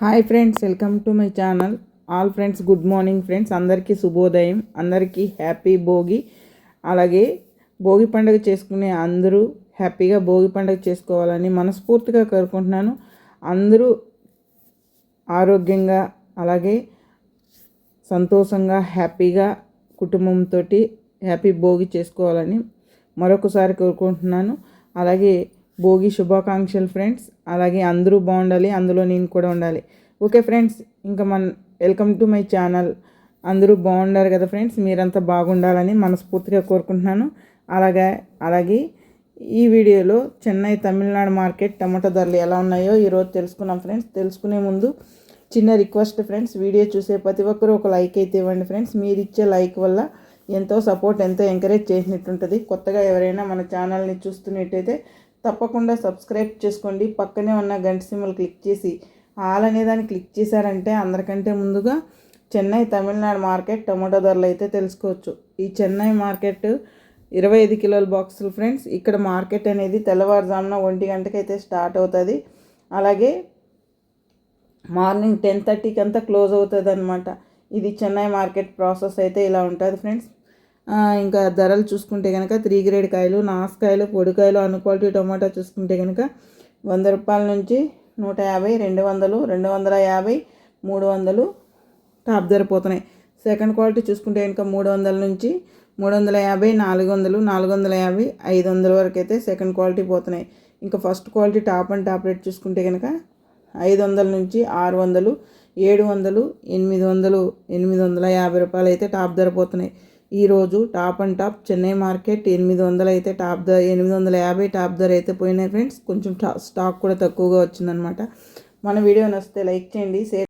Hi friends welcome to my channel. All friends good morning friends. అందరికీ శుభోదయం అందరికీ happy Bhogi. అలాగే భోగి పండుగ చేసుకునే అందరూ హ్యాపీగా భోగి పండుగ చేసుకోవాలని మనస్ఫూర్తిగా కోరుకుంటున్నాను. అందరూ ఆరోగ్యంగా అలాగే సంతోషంగా హ్యాపీగా కుటుంబంతో హ్యాపీ భోగి చేసుకోవాలని మరొకసారి కోరుకుంటున్నాను. అలాగే భోగి శుభాకాంక్షలు ఫ్రెండ్స్. అలాగే అందరూ బాగుండాలి అందులో నేను కూడా ఉండాలి. ఓకే ఫ్రెండ్స్ ఇంకా మన వెల్కమ్ టు మై ఛానల్. అందరూ బాగుండారు కదా ఫ్రెండ్స్? మీరంతా బాగుండాలని మనస్ఫూర్తిగా కోరుకుంటున్నాను. అలాగే అలాగే ఈ వీడియోలో చెన్నై తమిళనాడు మార్కెట్ టమాటో ధరలు ఎలా ఉన్నాయో ఈరోజు తెలుసుకున్నాం ఫ్రెండ్స్. తెలుసుకునే ముందు చిన్న రిక్వెస్ట్ ఫ్రెండ్స్ వీడియో చూసే ప్రతి ఒక్కరూ ఒక లైక్ అయితే ఇవ్వండి ఫ్రెండ్స్. మీరు ఇచ్చే లైక్ వల్ల ఎంతో సపోర్ట్ ఎంతో ఎంకరేజ్ చేసినట్టుంటుంది. కొత్తగా ఎవరైనా మన ఛానల్ని చూస్తున్నట్టయితే తప్పకుండా సబ్స్క్రైబ్ చేసుకోండి. పక్కనే ఉన్న గంట సిమ్మలు క్లిక్ చేసి ఆల్ అనే దాన్ని క్లిక్ చేశారంటే అందరికంటే ముందుగా చెన్నై తమిళనాడు మార్కెట్ టమాటో ధరలు అయితే తెలుసుకోవచ్చు. ఈ చెన్నై మార్కెట్ ఇరవై ఐదు కిలోల బాక్సులు ఫ్రెండ్స్. ఇక్కడ మార్కెట్ అనేది తెల్లవారుజామున ఒంటి గంటకైతే స్టార్ట్ అవుతుంది. అలాగే మార్నింగ్ టెన్ థర్టీకి అంతా క్లోజ్ అవుతుంది అనమాట ఇది చెన్నై మార్కెట్ ప్రాసెస్ అయితే ఇలా ఉంటుంది ఫ్రెండ్స్. ఇంకా ధరలు చూసుకుంటే కనుక త్రీ గ్రేడ్ కాయలు నాసుకాయలు పొడికాయలు అన్ క్వాలిటీ టొమాటో చూసుకుంటే కనుక వంద రూపాయల నుంచి నూట యాభై రెండు వందలు రెండు వందల యాభై మూడు వందలు టాప్ ధర పోతున్నాయి. సెకండ్ క్వాలిటీ చూసుకుంటే కనుక మూడు వందల నుంచి మూడు వందల యాభై నాలుగు వందలు నాలుగు వందల యాభై ఐదు వందల వరకు అయితే సెకండ్ క్వాలిటీ పోతున్నాయి. ఇంకా first quality top and top rate చూసుకుంటే కనుక ఐదు వందల నుంచి ఆరు వందలు ఏడు వందలు ఎనిమిది వందలు ఎనిమిది వందల యాభై రూపాయలు అయితే టాప్ ధర పోతున్నాయి. ఈరోజు top and top Chennai market ఎనిమిది వందలు అయితే టాప్ ధర ఎనిమిది వందల యాభై టాప్ ధర అయితే పోయినాయి ఫ్రెండ్స్. కొంచెం స్టాక్ కూడా తక్కువగా వచ్చిందనమాట మన వీడియో నచ్చితే లైక్ చేయండి షేర్